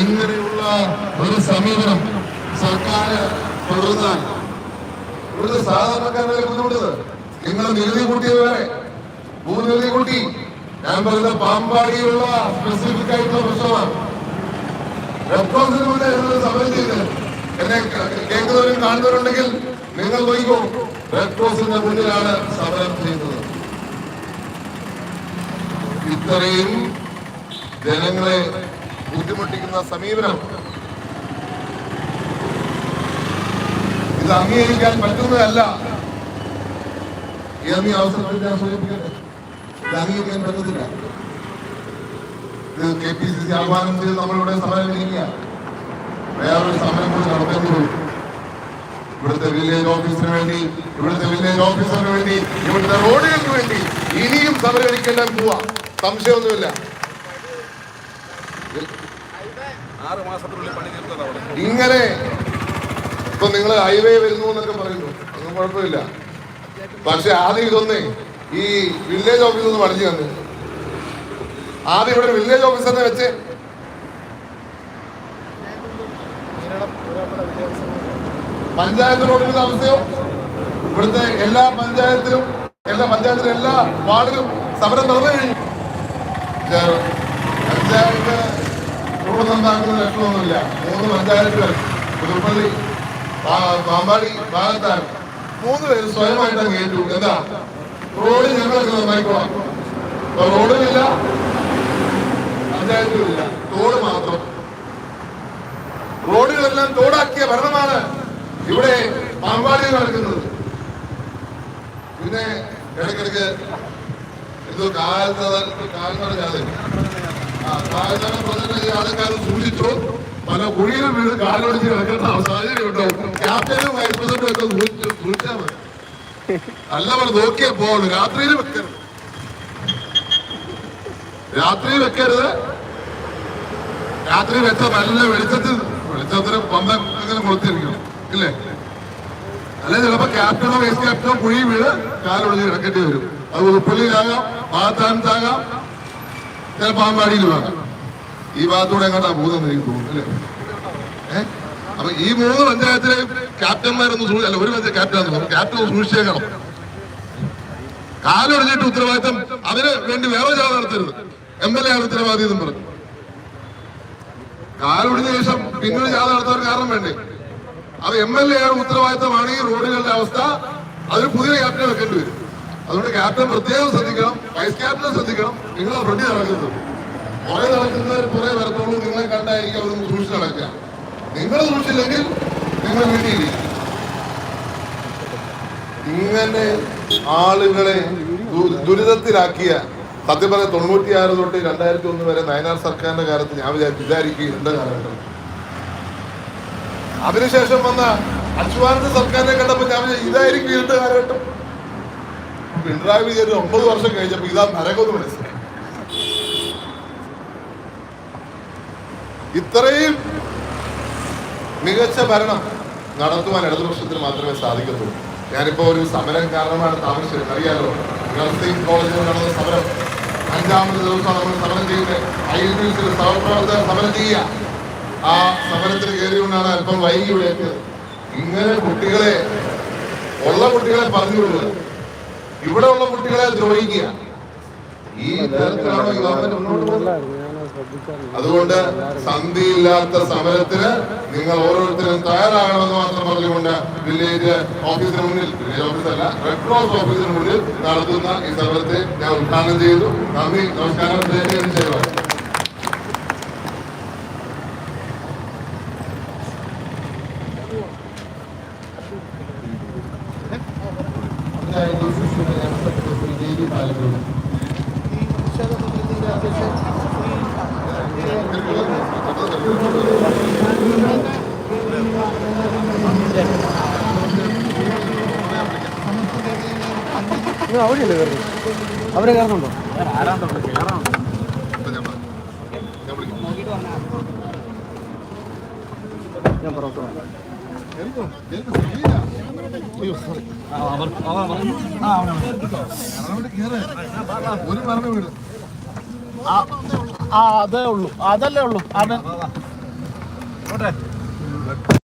ഇങ്ങനെയുള്ള ഒരു സമീപനം സർക്കാർ തുടർന്നാൽ ഒരു സാധാരണക്കാരെ ബുദ്ധിമുട്ടത് നിങ്ങൾ നികുതി കൂട്ടിയത് വരെ ഭൂനികുതി കൂട്ടി. ഞാൻ പറയുന്ന പാമ്പാടിയുള്ള സ്പെസിഫിക് ആയിട്ടുള്ള പ്രശ്നമാണ്. ഞങ്ങൾ സമരം ചെയ്ത് എന്നെ കേൾക്കുന്നവരും കാണുന്നവരുണ്ടെങ്കിൽ നിങ്ങൾ നോക്കിക്കോ. റെഡ് ക്രോസിന്റെ മുന്നിലാണ് സമരം ചെയ്യുന്നത്. ഇത്രയും ജനങ്ങളെ ബുദ്ധിമുട്ടിക്കുന്ന സമീപനം. ഇത് അംഗീകരിക്കാൻ പറ്റുന്നതല്ല. എന്നീ അവസരത്തിൽ ഞാൻ സൂചിപ്പിക്കട്ടെ. ഇത് അംഗീകരിക്കാൻ പറ്റത്തില്ല. ഇത് കെ പി സി സി ആഹ്വാനം ചെയ്ത് നമ്മളിവിടെ സമരം നീങ്ങിയ വേറൊരു സമരം കൂടി നടത്തേണ്ടി വരും. ഇവിടുത്തെ വില്ലേജ് ഓഫീസിന് വേണ്ടി ഇവിടുത്തെ വില്ലേജ് ഓഫീസറിന് വേണ്ടി ഇവിടുത്തെ റോഡുകൾക്ക് വേണ്ടി ഇനിയും സമരമെടുക്കേണ്ട പോവാ. സംശയമൊന്നുമില്ല. ഇങ്ങനെ ഇപ്പൊ നിങ്ങൾ ഹൈവേ വരുന്നു എന്നൊക്കെ പറയുന്നു. അതൊന്നും കുഴപ്പമില്ല. പക്ഷെ ആദ്യം ഇതൊന്നേ ഈ വില്ലേജ് ഓഫീസിൽ നിന്ന് പഠിച്ചു തന്നെ. ആദ്യം ഇവിടെ വില്ലേജ് ഓഫീസറിനെ വെച്ച് പഞ്ചായത്ത് റോഡിന്റെ അവസ്ഥയോ ഇവിടുത്തെ എല്ലാ പഞ്ചായത്തിലും എല്ലാ പഞ്ചായത്തിലും എല്ലാ വാർഡിലും സമരം നടന്നു കഴിഞ്ഞു. പഞ്ചായത്ത് നന്നാക്കുന്ന ലക്ഷണമൊന്നുമില്ല മൂന്ന് പഞ്ചായത്തുകൾ. പുതുപ്പള്ളി പാമ്പാടി ഭാഗത്താണ്. മൂന്ന് പേര് സ്വയമായിട്ട് അങ്ങ് എന്താ? റോഡ് ഞങ്ങളൊക്കെ നന്നായിക്കോളാം. റോഡുമില്ല പഞ്ചായത്തുമില്ല തോട് മാത്രം. റോഡുകളെല്ലാം തോടാക്കിയ ഭരണമാണ് ഇവിടെ പാമ്പാടിയിൽ നടക്കുന്നത്. പിന്നെ ഇടയ്ക്കിടയ്ക്ക് എന്തോ കാലത്ത് കാലം ജാഥ പ്രചരണ ജാഥക്കാർ സൂക്ഷിച്ചു. പല കുഴിയിലും വീട് കാലൊടിച്ച് കിടക്കേണ്ട സാഹചര്യം ഉണ്ടാവും ക്യാപ്റ്റനും വൈസ് പ്രസിഡന്റും ഒക്കെ സൂക്ഷിച്ചാൽ മതി. നല്ല പോലെ നോക്കിയേ രാത്രിയിൽ വെക്കരുത്. രാത്രി വെക്കരുത്. രാത്രി വെച്ച നല്ല വെളിച്ചത്തിൽ വെളിച്ചത്തിന് പന്തം അങ്ങനെ കൊടുത്തിരിക്കണം ഇല്ലേ? അല്ലെ? ചിലപ്പോ ക്യാപ്റ്റനോ വൈസ് ക്യാപ്റ്റനോ കുഴി വീട് കാലൊടിഞ്ഞ് കിടക്കേണ്ടി വരും. അത് ഉപ്പള്ളിയിലാകാം പാത്താനത്താകാം ചിലപ്പോ വേണം ഈ ഭാഗത്തൂടെ എങ്ങോട്ടാ പോകുന്നത് എനിക്ക് തോന്നുന്നു അല്ലേ? ഏഹ് അപ്പൊ ഈ മൂന്ന് പഞ്ചായത്തിലെ ക്യാപ്റ്റന്മാരൊന്നും അല്ല ഒരു പഞ്ചായത്ത് ക്യാപ്റ്റൻ ക്യാപ്റ്റൻ സൂക്ഷിച്ചേക്കണം. കാലൊടിഞ്ഞിട്ട് ഉത്തരവാദിത്തം അതിന് വേണ്ടി വേറെ ജാഥ നടത്തരുത്. എം എൽ എ ആണ് ഉത്തരവാദി എന്നും പറഞ്ഞു. കാലൊടിഞ്ഞ ശേഷം പിന്നീട് ജാഥ നടത്താൻ കാരണം വേണ്ടേ? അത് എം എൽ എ ഉത്തരവാദിത്തമാണ് ഈ റോഡുകളുടെ അവസ്ഥ. അതിന് പുതിയ ക്യാപ്റ്റൻ വെക്കേണ്ടി വരും. അതുകൊണ്ട് ക്യാപ്റ്റൻ പ്രത്യേകം ശ്രദ്ധിക്കണം വൈസ് ക്യാപ്റ്റൻ ശ്രദ്ധിക്കണം. നിങ്ങൾ ഫ്രണ്ടി നടക്കുന്നത് കുറെ നടക്കുന്നവർ കുറെ വരത്തോളൂ നിങ്ങളെ കണ്ടായിരിക്കും അവർ സൂക്ഷിച്ച് നടക്കുക. നിങ്ങൾ സൂക്ഷിച്ചില്ലെങ്കിൽ നിങ്ങൾ വീട്ടിയിരിക്കും ഇങ്ങനെ ആളുകളെ ദുരിതത്തിലാക്കിയ സത്യം പറഞ്ഞ തൊണ്ണൂറ്റിയാറ് തൊട്ട് രണ്ടായിരത്തി ഒന്ന് വരെ നയനാർ സർക്കാരിന്റെ കാലത്ത് ഞാൻ എന്റെ കാലഘട്ടം. അതിനുശേഷം വന്ന അശ്വാനന്ദ സർക്കാരിനെ കണ്ടപ്പോ ഞാൻ ഇതായിരിക്കും ഇരുട്ട് കാലഘട്ടം. പിണറായി വിജയൻ ഒമ്പത് വർഷം കഴിഞ്ഞപ്പോ ഇതാ നരകമെന്ന് മനസ്സിലായി ഇത്രയും മികച്ച ഭരണം നടത്തുവാൻ ഇടതുപക്ഷത്തിന് മാത്രമേ സാധിക്കത്തുള്ളൂ. ഞാനിപ്പോ ഒരു സമരം കാരണമാണ് താമസിച്ചത് അറിയാലോ? നഴ്സിംഗ് കോളേജിൽ നടന്ന സമരം. അഞ്ചാമത്തെ ദിവസമാണ് നമ്മൾ സമരം ചെയ്യുന്നത്. ഐ എൻ ന്യൂസിൽ സഹപ്രവർത്തകർ സമരം ചെയ്യുക. ആ സമരത്തിന് കയറിയുകൊണ്ടാണ് അല്പം വൈകി ഇവിടെ ഇങ്ങനെ കുട്ടികളെ ഉള്ള കുട്ടികളെ പറഞ്ഞു വിടുക ഇവിടെ ഉള്ള കുട്ടികളെ ദ്രോഹിക്കുക. ഈ തരത്തിലാണ് ഗവൺമെന്റ് മുന്നോട്ട് അതുകൊണ്ട് സന്ധിയില്ലാത്ത സമരത്തിന് നിങ്ങൾ ഓരോരുത്തരും തയ്യാറാകണമെന്ന് മാത്രം പറഞ്ഞുകൊണ്ട് വില്ലേജ് ഓഫീസിന് മുന്നിൽ വില്ലേജ് ഓഫീസല്ല റെഡ് ക്രോസ് ഓഫീസിന് മുന്നിൽ നടത്തുന്ന ഈ സമരത്തെ ഞാൻ ഉദ്ഘാടനം ചെയ്തു. നന്ദി നമസ്കാരം. ദയచేసి ചെയ്യുക ഇത് അവിടെയല്ലേ കയറുന്നത് അവരെ കയറുന്നുണ്ടോ ഞാൻ പറയാം. ഞാൻ വിളിക്കാം. ഞാൻ പുറത്തു അതേ ഉള്ളൂ. അതല്ലേ ഉള്ളൂ. അതെ.